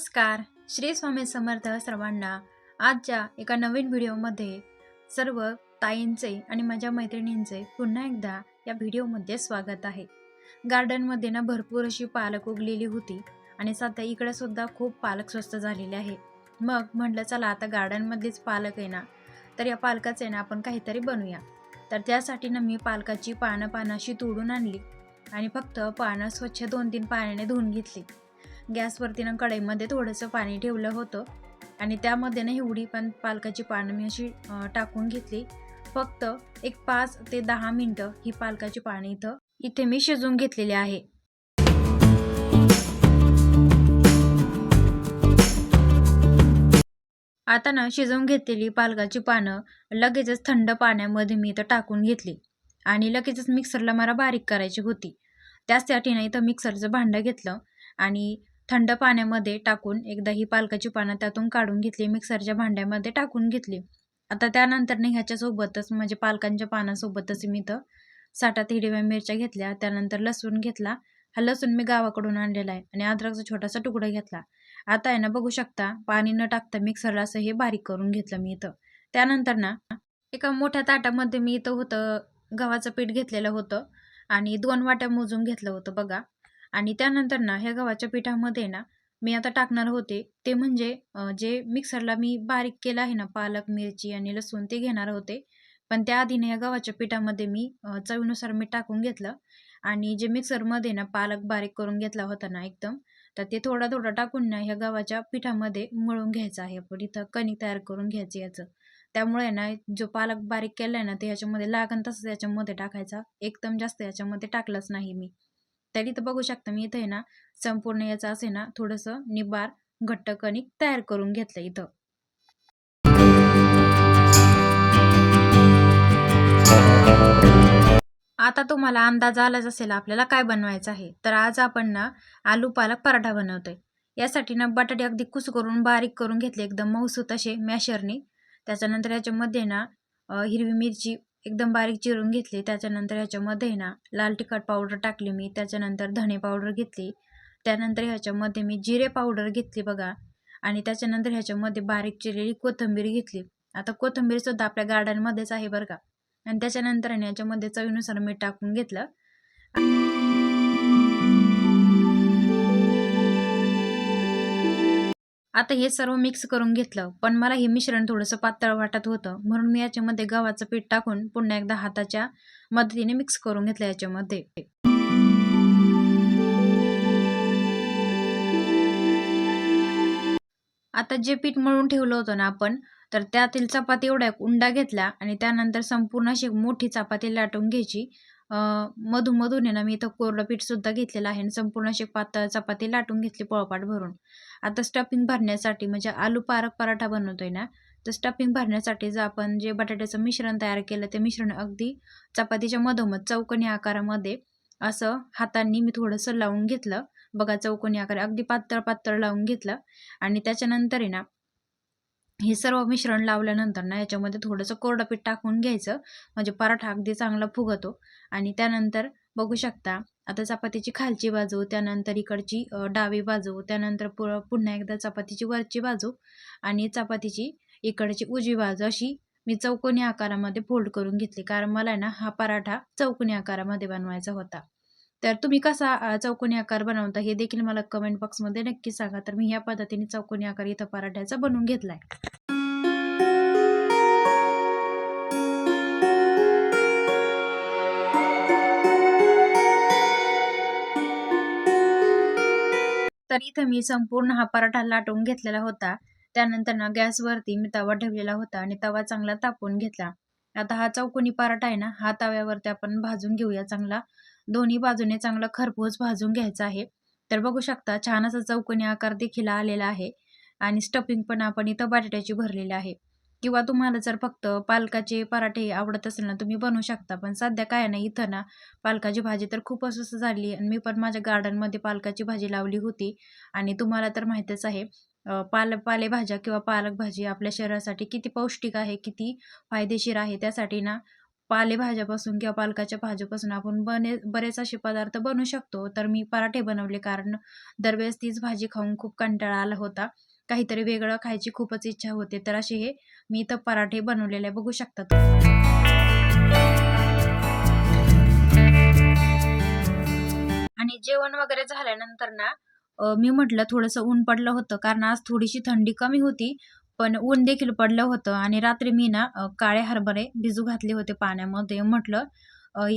नमस्कार. श्री स्वामी समर्थ सर्वांना आजच्या एका नवीन व्हिडिओमध्ये सर्व ताईंचे आणि माझ्या मैत्रिणींचे पुन्हा एकदा या व्हिडिओमध्ये स्वागत आहे. गार्डनमध्ये ना भरपूर अशी पालक उगलेली होती आणि सध्या इकडे सुद्धा खूप पालक स्वस्त झालेले आहे. मग म्हटलं चला आता गार्डनमधलीच पालक आहे ना तर या पालकाचे ना आपण काहीतरी बनवूया. तर त्यासाठी ना मी पालकाची पानं पानाशी तोडून आणली आणि फक्त पानं स्वच्छ दोन तीन पाण्याने धुवून घेतली. गॅसवरती ना कढईमध्ये थोडंसं पाणी ठेवलं होतं. आणि त्यामध्ये ना एवढी पण पालकाची पानं मी अशी टाकून घेतली. फक्त एक पाच ते दहा मिनटं ही पालकाची पानं इथं इथे मी शिजवून घेतलेली आहे. आता ना शिजवून घेतलेली पालकाची पानं लगेचच थंड पाण्यामध्ये मी इथं टाकून घेतली. आणि लगेचच मिक्सरला मला बारीक करायची होती. त्यासाठी ना इथं मिक्सरचं भांडं घेतलं. आणि थंड पाण्यामध्ये टाकून एकदा ही पालकाची पानं त्यातून काढून घेतली मिक्सरच्या भांड्यामध्ये टाकून घेतली. आता त्यानंतरनं ह्याच्यासोबतच म्हणजे पालकांच्या पानासोबतच मी इथं साठात हिरव्या मिरच्या घेतल्या त्यानंतर लसूण घेतला. हा लसूण मी गावाकडून आणलेला आहे आणि अद्रकचा छोटासा तुकडा घेतला. आता आहे ना बघू शकता पाणी न टाकता मिक्सरला असं हे बारीक करून घेतलं मी इथं. त्यानंतर ना एका मोठ्या ताटामध्ये मी इथं होतं गव्हाचं पीठ घेतलेलं होतं आणि दोन वाट्या मोजून घेतलं होतं बघा. आणि त्यानंतर ना ह्या गव्हाच्या पिठामध्ये ना मी आता टाकणार होते. ते म्हणजे जे मिक्सरला मी बारीक केलं आहे ना पालक मिरची आणि लसूण ते घेणार होते. पण त्याआधीने ह्या गव्हाच्या पिठामध्ये मी चवीनुसार मीठ टाकून घेतलं. आणि जे मिक्सरमध्ये ना पालक बारीक करून घेतला होता ना एकदम तर ते थोडा थोडा टाकून ना ह्या गव्हाच्या पिठामध्ये मळून घ्यायचं आहे. आपण इथं कणिक तयार करून घ्यायचं याचं. त्यामुळे ना जो पालक बारीक केला आहे ना ते ह्याच्यामध्ये लागण तसंच याच्यामध्ये टाकायचा. एकदम जास्त याच्यामध्ये टाकलंच नाही मी. तर इथं बघू शकता मी इथं आहे ना संपूर्ण याचं असे ना थोडंसं निबार घट्ट कणिक तयार करून घेतलं इथं. आता तुम्हाला अंदाज आलाच असेल आपल्याला काय बनवायचं आहे. तर आज आपण ना आलू पालक पराठा बनवतोय. यासाठी ना बटाटे अगदी कुस करून बारीक करून घेतले. एकदम मऊसूत असे मॅशरने. त्याच्यानंतर याच्यामध्ये ना हिरवी मिरची एकदम बारीक चिरून घेतली. त्याच्यानंतर ह्याच्यामध्ये ना लाल तिखट पावडर टाकली मी. त्याच्यानंतर धणे पावडर घेतली. त्यानंतर ह्याच्यामध्ये मी जिरे पावडर घेतली बघा. आणि त्याच्यानंतर ह्याच्यामध्ये बारीक चिरलेली कोथिंबीर घेतली. आता कोथिंबीरसुद्धा आपल्या गार्डनमध्येच आहे बरं का. आणि त्याच्यानंतर याच्यामध्ये चवीनुसार मीठ टाकून घेतलं. आता हे सर्व मिक्स करून घेतलं पण मला हे मिश्रण थोडंसं पातळ वाटत होतं. म्हणून मी याच्यामध्ये गव्हाचं पीठ टाकून पुन्हा एकदा हाताच्या मदतीने मिक्स करून घेतलं याच्यामध्ये. आता जे पीठ मळून ठेवलं होतं ना आपण तर त्यातील चपाती एवढ्या उंडा घेतला आणि त्यानंतर संपूर्ण अशी एक मोठी चपाती लाटून घ्यायची. मधून मधून आहे ना मी इथं कोरडं पीठ सुद्धा घेतलेलं आहे आणि संपूर्ण अशी पातळ चपाती लाटून घेतली पोळपाट भरून. आता स्टफिंग भरण्यासाठी म्हणजे आलू पालक पराठा बनवतोय ना तर स्टफिंग भरण्यासाठी जर आपण जे बटाट्याचं मिश्रण तयार केलं ते मिश्रण अगदी चपातीच्या मधोमध चौकोनी आकारामध्ये असं हातांनी मी थोडंसं लावून घेतलं. बघा चौकोनी आकार अगदी पातळ पातळ लावून घेतलं. आणि त्याच्यानंतर आहे ना हे सर्व मिश्रण लावल्यानंतर ना याच्यामध्ये थोडंसं कोरडं पीठ टाकून घ्यायचं. म्हणजे पराठा अगदी चांगला फुगतो. आणि त्यानंतर बघू शकता आता चपातीची खालची बाजू त्यानंतर इकडची डावी बाजू त्यानंतर पु पुन्हा एकदा चपातीची वरची बाजू आणि चपातीची इकडची उजवी बाजू अशी मी चौकोनी आकारामध्ये फोल्ड करून घेतली. कारण मला ना हा पराठा चौकोनी आकारामध्ये बनवायचा होता. तर तुम्ही कसा चौकोनी आकार बनवता हे देखील मला कमेंट बॉक्समध्ये नक्की सांगा. तर मी ह्या पद्धतीने चौकोनी आकार इथं पराठ्याचा बनवून घेतलाय. तर इथं मी संपूर्ण हा पराठा लाटून घेतलेला होता. त्यानंतर ना गॅसवरती मी तवा ठेवलेला होता आणि तवा चांगला तापवून घेतला. आता हा चौकोनी पराठा आहे ना हा तव्यावरती आपण भाजून घेऊया चांगला. दोन्ही बाजूने चांगला खरपूस भाजून घ्यायचा आहे. तर बघू शकता छान असा चौकोनी आकार देखील आलेला आहे आणि स्टफिंग पण आपण इथं बटाट्याची भरलेली आहे. किंवा तुम्हाला जर फक्त पालकाचे पराठे आवडत असेल ना तुम्ही बनवू शकता. पण सध्या काय नाही इथं ना पालकाची भाजी तर खूप असं झाली आणि मी पण माझ्या गार्डनमध्ये पालकाची भाजी लावली होती. आणि तुम्हाला तर माहीतच आहे पाल पालेभाज्या किंवा पालक भाजी आपल्या शरीरासाठी किती पौष्टिक आहे किती फायदेशीर आहे त्यासाठी ना पालेभाज्यापासून किंवा पालकाच्या भाज्यापासून आपण बने बरेच असे पदार्थ बनवू शकतो. तर मी पराठे बनवले कारण दरवेळेस तीच भाजी खाऊन खूप कंटाळा आला होता. काहीतरी वेगळं खायची खूपच इच्छा होते. तर असे हे मी इथं पराठे बनवलेले बघू शकतात आणि जेवण वगैरे झाल्यानंतर ना मी म्हटलं थोडंसं ऊन पडलं होतं. कारण आज थोडीशी थंडी कमी होती. पण ऊन देखील पडलं होतं आणि रात्री मी ना काळे हरभरे भिजू घातले होते पाण्यामध्ये. म्हटलं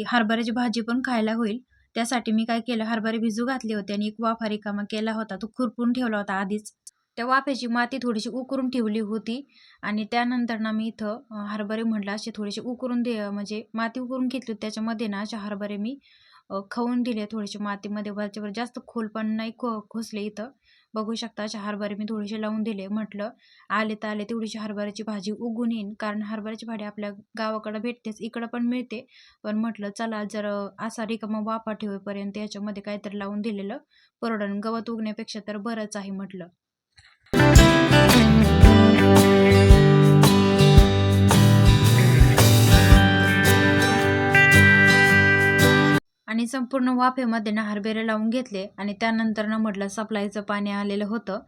हरभऱ्याची भाजी पण खायला होईल. त्यासाठी मी काय केलं हरभरे भिजू घातले होते आणि एक वाफा रिकामा केला होता. तो खुरपून ठेवला होता आधीच. त्या वाफ्याची माती थोडीशी उकरून ठेवली होती आणि त्यानंतर ना मी इथं हरभरे म्हटलं असे थोडेसे उकरून दे म्हणजे माती उकरून घेतली. होती. त्याच्यामध्ये ना असे हरभरे मी खाऊन दिले थोडेसे मातीमध्ये. वरच्यावर जास्त खोल पण नाही खो खोसले इथं. बघू शकता अशा हरभरे मी थोडेसे लावून दिले. म्हटलं आले तर आले तेवढीशी हरभऱ्याची भाजी उगून येईन. कारण हरभऱ्याची भाजी आपल्या गावाकडं भेटतेच इकडं पण मिळते. पण म्हटलं चला जर असा रिकामा वाफा ठेवेपर्यंत याच्यामध्ये काहीतरी लावून दिलेलं. परवडन गवत उगण्यापेक्षा तर बरंच आहे म्हटलं. आणि संपूर्ण वाफेमध्ये ना हरभरे लावून घेतले आणि त्यानंतर ना म्हटलं सप्लायचं पाणी आलेलं होतं.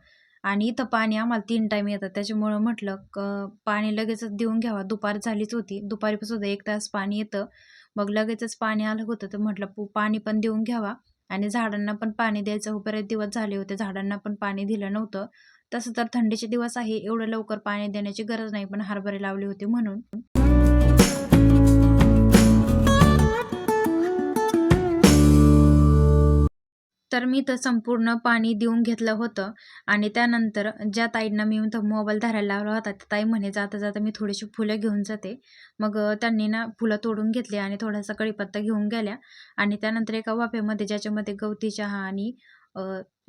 आणि इथं पाणी आम्हाला तीन टाईम येतं. त्याच्यामुळं म्हटलं क पाणी लगेचच देऊन घ्यावा. दुपार झालीच होती. दुपारीपासून एक तास पाणी येतं. मग लगेचच पाणी आलं होतं. तर म्हटलं पु पाणी पण देऊन घ्यावा. आणि झाडांना पण पाणी द्यायचं. बरेच दिवस झाले होते. झाडांना पण पाणी दिलं नव्हतं. तसं तर थंडीचे दिवस आहे. एवढं लवकर पाणी देण्याची गरज नाही. पण हरभरे लावले होते म्हणून. तर मी तर संपूर्ण पाणी देऊन घेतलं होतं. आणि त्यानंतर ज्या ताईंना मी तो मोबाईल धरायला लावला होता त्या ताई म्हणे जाता जाता मी थोडीशी फुलं घेऊन जाते. मग त्यांनी ना फुलं तोडून घेतली आणि थोडासा कढीपत्ता घेऊन गेल्या. आणि त्यानंतर एका वाफेमध्ये ज्याच्यामध्ये गवती चहा आणि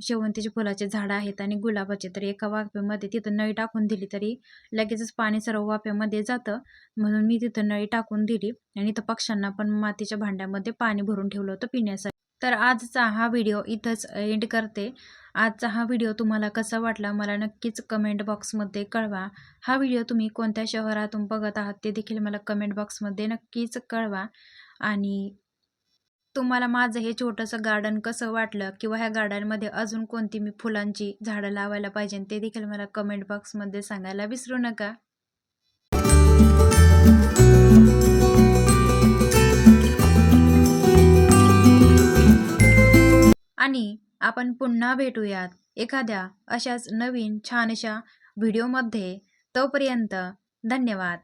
शेवंतीचे फुलाचे झाडं आहेत आणि गुलाबाचे तर एका वाफेमध्ये तिथं नळी टाकून दिली तरी लगेचच पाणी सर्व वाफेमध्ये जातं. म्हणून मी तिथं नळी टाकून दिली आणि इथं पक्ष्यांना पण मातीच्या भांड्यामध्ये पाणी भरून ठेवलं होतं पिण्यासाठी. तर आजचा हा व्हिडिओ इथंच एंड करते. आजचा हा व्हिडिओ तुम्हाला कसा वाटला मला नक्कीच कमेंट बॉक्समध्ये कळवा. हा व्हिडिओ तुम्ही कोणत्या शहरातून बघत आहात ते देखील मला कमेंट बॉक्समध्ये नक्कीच कळवा. आणि तुम्हाला माझं हे छोटंसं गार्डन कसं वाटलं किंवा ह्या गार्डनमध्ये अजून कोणती मी फुलांची झाडं लावायला पाहिजे ते देखील मला कमेंट बॉक्समध्ये सांगायला विसरू नका. आपण पुन्हा भेटूयात एखाद्या अशाच नवीन छानशा व्हिडिओमध्ये. तोपर्यंत धन्यवाद.